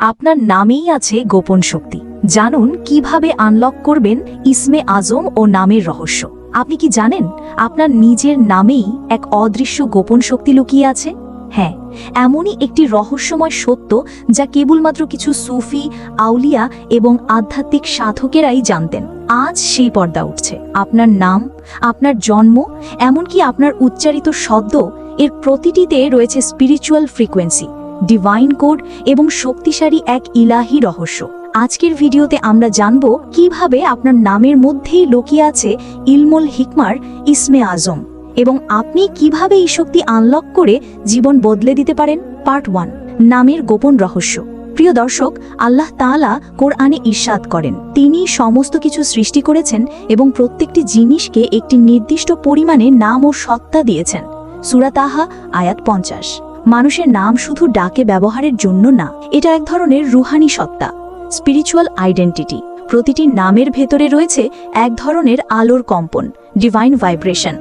আপনার নামেই আছে গোপন শক্তি। জানুন, কীভাবে আনলক করবেন ইসমে আজম ও নামের রহস্য। আপনি কি জানেন, আপনার নিজের নামেই এক অদৃশ্য গোপন শক্তি লুকিয়ে আছে? হ্যাঁ এমনই একটি রহস্যময় সত্য যা কেবলমাত্র কিছু সুফি, আউলিয়া এবং আধ্যাত্মিক সাধকেরাই জানতেন। আজ সেই পর্দা উঠছে। আপনার নাম, আপনার জন্ম, এমনকি আপনার উচ্চারিত শব্দ, এর প্রতিটিতে রয়েছে স্পিরিচুয়াল ফ্রিকোয়েন্সি ডিভাইন কোড এবং শক্তিশালী এক ইলাহি রহস্য। আজকের ভিডিওতে আমরা জানব কীভাবে আপনার নামের মধ্যেই লুকিয়ে আছে ইলমুল হিকমার ইসমে আজম এবং আপনি কীভাবে এই শক্তি আনলক করে জীবন বদলে দিতে পারেন? পার্ট ওয়ান নামের গোপন রহস্য। প্রিয় দর্শক, আল্লাহ তাআলা কোরআনে ইরশাদ করেন। তিনি সমস্ত কিছু সৃষ্টি করেছেন এবং প্রত্যেকটি জিনিসকে একটি নির্দিষ্ট পরিমাণে নাম ও সত্তা দিয়েছেন। সুরাতাহা আয়াত পঞ্চাশ। মানুষের নাম শুধু ডাকে ব্যবহারের জন্য না, এটা এক ধরনের রুহানি সত্তা স্পিরিচুয়াল আইডেন্টিটি প্রতিটি নামের ভেতরে রয়েছে এক ধরনের আলোর কম্পন ডিভাইন ভাইব্রেশন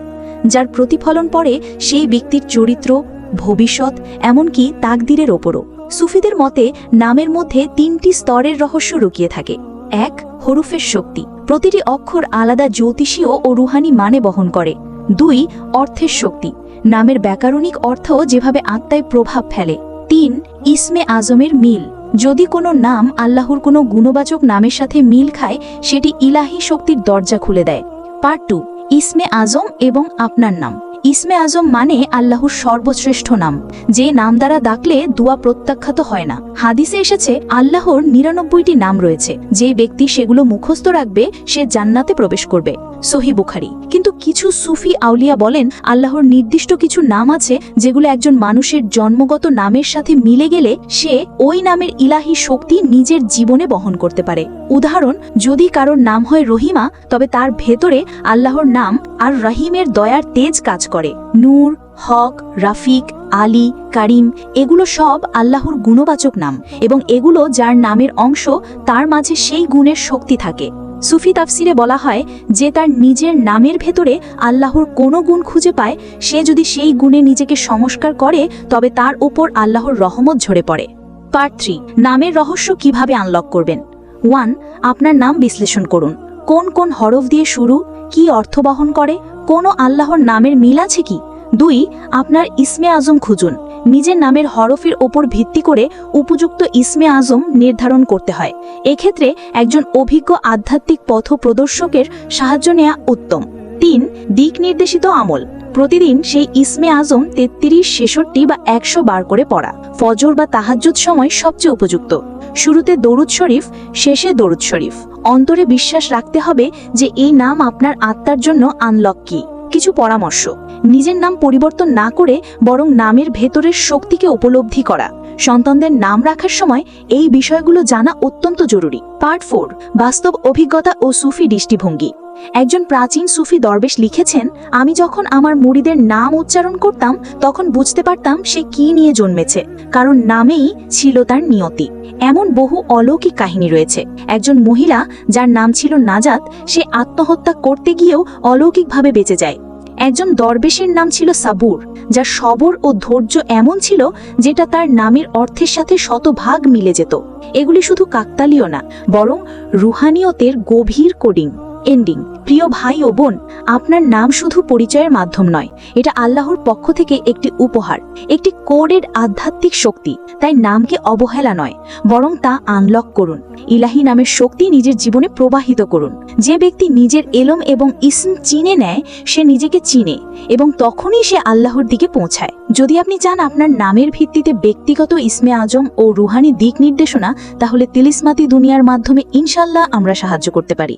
যার প্রতিফলন পড়ে সেই ব্যক্তির চরিত্র, ভবিষ্যৎ, এমনকি তাকদিরের ওপরও। সুফিদের মতে, নামের মধ্যে তিনটি স্তরের রহস্য লুকিয়ে থাকে। এক, হরুফের শক্তি। প্রতিটি অক্ষর আলাদা জ্যোতিষীয় ও রুহানি মানে বহন করে। দুই, অর্থের শক্তি। নামের ব্যাকরণিক অর্থ যেভাবে আত্মায় প্রভাব ফেলে। তিন, ইসমে আজমের মিল। যদি কোনো নাম আল্লাহর কোনো গুণবাচক নামের সাথে মিল খায়, সেটি ইলাহি শক্তির দরজা খুলে দেয়। পার্ট টু, ইসমে আজম এবং আপনার নাম। ইসমে আজম মানে আল্লাহর সর্বশ্রেষ্ঠ নাম, যে নাম দ্বারা ডাকলে দোয়া প্রত্যাখ্যাত হয় না। হাদিসে এসেছে, আল্লাহর নিরানব্বইটি নাম রয়েছে। যে ব্যক্তি সেগুলো মুখস্থ রাখবে, সে জান্নাতে প্রবেশ করবে। সহি বুখারি। কিন্তু কিছু সুফি আউলিয়া বলেন, আল্লাহর নির্দিষ্ট কিছু নাম আছে যেগুলো একজন মানুষের জন্মগত নামের সাথে মিলে গেলে সে ওই নামের ইলাহি শক্তি নিজের জীবনে বহন করতে পারে। উদাহরণ, যদি কারোর নাম হয় রহিমা, তবে তার ভেতরে আল্লাহর নাম আর রহিমের দয়ার তেজ কাজ করে। নূর, হক, রাফিক, আলী, কারিম, এগুলো সব আল্লাহর গুণবাচক নাম এবং এগুলো যার নামের অংশ, তার মাঝে সেই গুণের শক্তি থাকে। সুফি তাফসিরে বলা হয়, যে তার নিজের নামের ভেতরে আল্লাহর কোনো গুণ খুঁজে পায়, সে যদি সেই গুণে নিজেকে সংস্কার করে, তবে তার ওপর আল্লাহর রহমত ঝরে পড়ে। পার্ট থ্রি, নামের রহস্য কীভাবে আনলক করবেন? ওয়ান, আপনার নাম বিশ্লেষণ করুন। কোন কোন হরফ দিয়ে শুরু, কি অর্থ বহন করে, কোনো আল্লাহর নামের মিল আছে কি? দুই, আপনার ইসমে আজম খুঁজুন। নিজের নামের হরফের ওপর ভিত্তি করে উপযুক্ত ইসমে আজম নির্ধারণ করতে হয়। এক্ষেত্রে একজন অভিজ্ঞ আধ্যাত্মিক পথ প্রদর্শকের সাহায্য নেওয়া উত্তম। তিন দিক নির্দেশিত আমল। প্রতিদিন সেই ইসমে আজম তেত্রিশ, ছেষট্টি বা একশো বার করে পড়া। ফজর বা তাহাজ্জুদ সময় সবচেয়ে উপযুক্ত। শুরুতে দরুদ শরীফ, শেষে দরুদ শরীফ। অন্তরে বিশ্বাস রাখতে হবে যে এই নাম আপনার আত্মার জন্য আনলক কি কিছু পরামর্শ। নিজের নাম পরিবর্তন না করে বরং নামের ভেতরের শক্তিকে উপলব্ধি করা। সন্তানদের নাম রাখার সময় এই বিষয়গুলো জানা অত্যন্ত জরুরি। পার্ট ফোর, বাস্তব অভিজ্ঞতা ও সুফি দৃষ্টিভঙ্গি। একজন প্রাচীন সুফি দরবেশ লিখেছেন, আমি যখন আমার মুড়িদের নাম উচ্চারণ করতাম, তখন বুঝতে পারতাম সে কি নিয়ে জন্মেছে, কারণ নামেই ছিল তার নিয়তি। এমন বহু অলৌকিক কাহিনী রয়েছে। একজন মহিলা, যার নাম ছিল নাজাত, সে আত্মহত্যা করতে গিয়েও অলৌকিকভাবে বেঁচে যায়। একজন দরবেশের নাম ছিল সাবুর, যার সবর ও ধৈর্য এমন ছিল যেটা তার নামের অর্থের সাথে শতভাগ মিলে যেত। এগুলি শুধু কাকতালীয় না, বরং রুহানিয়তের গভীর কোডিং। এন্ডিং প্রিয় ভাই ও বোন, আপনার নাম শুধু পরিচয়ের মাধ্যম নয়, এটা আল্লাহর পক্ষ থেকে একটি উপহার, একটি কোডের আধ্যাত্মিক শক্তি, তাই নামকে অবহেলা নয়, বরং তা আনলক করুন। ইলাহি নামের শক্তি নিজের জীবনে প্রবাহিত করুন। যে ব্যক্তি নিজের এলম এবং ইসম চিনে নেয়, সে নিজেকে চিনে এবং তখনই সে আল্লাহর দিকে পৌঁছায়। যদি আপনি চান আপনার নামের ভিত্তিতে ব্যক্তিগত ইসমে আজম ও রুহানি দিক নির্দেশনা, তাহলে তিলিসমাতি দুনিয়ার মাধ্যমে ইনশাল্লাহ আমরা সাহায্য করতে পারি।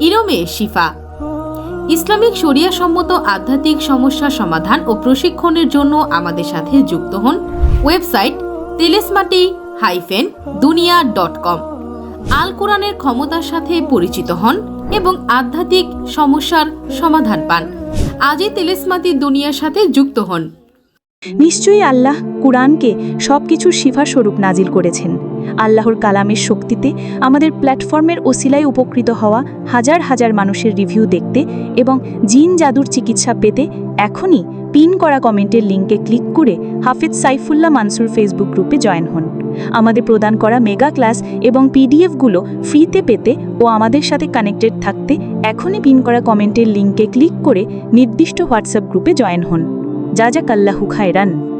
ইরমে শিফা। ইসলামিক শরিয়া সম্মত আধ্যাত্মিক সমস্যা সমাধান ও প্রশিক্ষণের জন্য আমাদের সাথে যুক্ত হন website Telesmati hyphen Duniya dot com. আল কোরআনের ক্ষমতার সাথে পরিচিত হন এবং আধ্যাত্মিক সমস্যার সমাধান পান। আজই তেলেসমাতি দুনিয়ার সাথে যুক্ত হন। নিশ্চয়ই আল্লাহ কুরআনকে সবকিছুর শিফা স্বরূপ নাজিল করেছেন। আল্লাহর কালামের শক্তিতে আমাদের প্ল্যাটফর্মের ওসিলায় উপকৃত হওয়া হাজার হাজার মানুষের রিভিউ দেখতে এবং জিন জাদুর চিকিৎসা পেতে এখনই পিন করা কমেন্টের লিঙ্কে ক্লিক করে হাফিজ সাইফুল্লাহ মানসুর ফেসবুক গ্রুপে জয়েন হন। আমাদের প্রদান করা মেগা ক্লাস এবং পিডিএফগুলো ফ্রিতে পেতে ও আমাদের সাথে কানেক্টেড থাকতে এখনই পিন করা কমেন্টের লিঙ্কে ক্লিক করে নির্দিষ্ট হোয়াটসঅ্যাপ গ্রুপে জয়েন হন। যা যাক আল্লাহু খায়রান।